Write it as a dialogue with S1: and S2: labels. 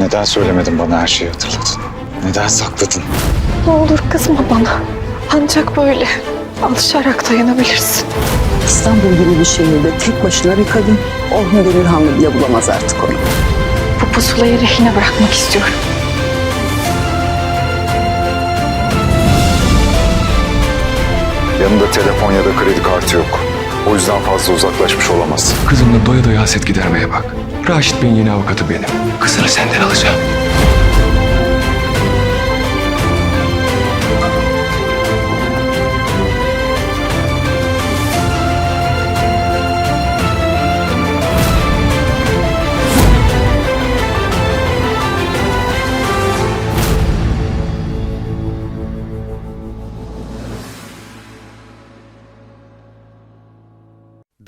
S1: Neden söylemedin bana her şeyi hatırladın? Neden sakladın?
S2: Ne olur kızma bana. Ancak böyle alışarak dayanabilirsin.
S3: İstanbul gibi bir şehirde tek başına bir kadın. Orhun Demirhanlı bile bulamaz artık onu.
S2: Bu pusulayı rehine bırakmak istiyorum.
S1: Yanında telefon ya da kredi kartı yok. O yüzden fazla uzaklaşmış olamaz.
S4: Kızımla doya doya haset gidermeye bak. Raşit Bey'in yeni avukatı benim. Kızını senden alacağım.